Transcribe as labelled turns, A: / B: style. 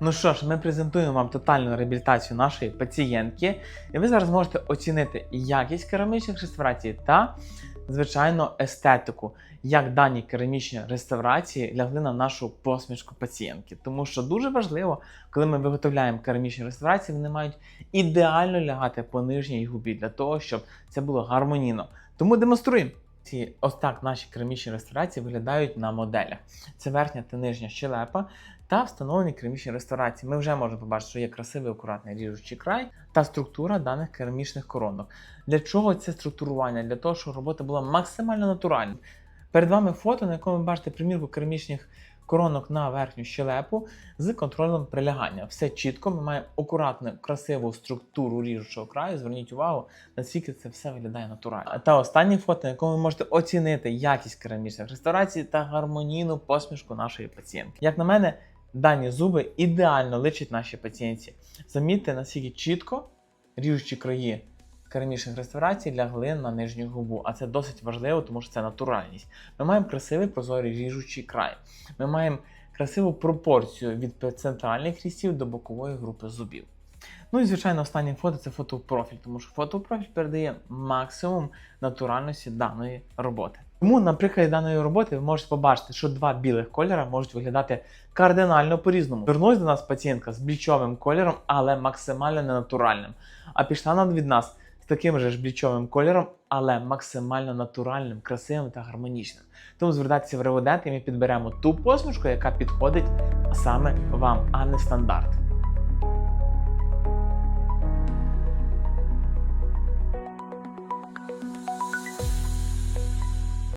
A: Ну що ж, ми презентуємо вам тотальну реабілітацію нашої пацієнтки, і ви зараз можете оцінити якість керамічних реставрацій та, звичайно, естетику, як дані керамічні реставрації лягли на нашу посмішку пацієнтки. Тому що дуже важливо, коли ми виготовляємо керамічні реставрації, вони мають ідеально лягати по нижній губі для того, щоб це було гармонійно. Тому демонструємо. Ці ось так наші керамічні ресторації виглядають на моделях. Це верхня та нижня щелепа та встановлені керамічні реставрації. Ми вже можемо побачити, що є красивий акуратний ріжучий край та структура даних керамічних коронок. Для чого це структурування? Для того, щоб робота була максимально натуральна. Перед вами фото, на якому ви бачите примірку керамічних коронок на верхню щелепу з контролем прилягання. Все чітко, ми маємо акуратну, красиву структуру ріжучого краю. Зверніть увагу, наскільки це все виглядає натурально. Та останнє фото, на якому ви можете оцінити якість керамічних реставрацій та гармонійну посмішку нашої пацієнтки. Як на мене, дані зуби ідеально личать нашій пацієнтці. Замітьте, наскільки чітко ріжучі краї керамічних реставрацій лягли на нижню губу, а це досить важливо, тому що це натуральність. Ми маємо красивий прозорий ріжучий край. Ми маємо красиву пропорцію від центральних різців до бокової групи зубів. Ну і звичайно, останнє фото це фото в профіль, тому що фото в профіль передає максимум натуральності даної роботи. Тому на прикладі даної роботи ви можете побачити, що два білих кольора можуть виглядати кардинально по-різному. Вернулась до нас пацієнтка з блічовим кольором, але максимально ненатуральним. А пішла нам від нас з таким же ж блічовим кольором, але максимально натуральним, красивим та гармонічним. Тому звертайтеся в реводент і ми підберемо ту посмішку, яка підходить саме вам, а не стандарт.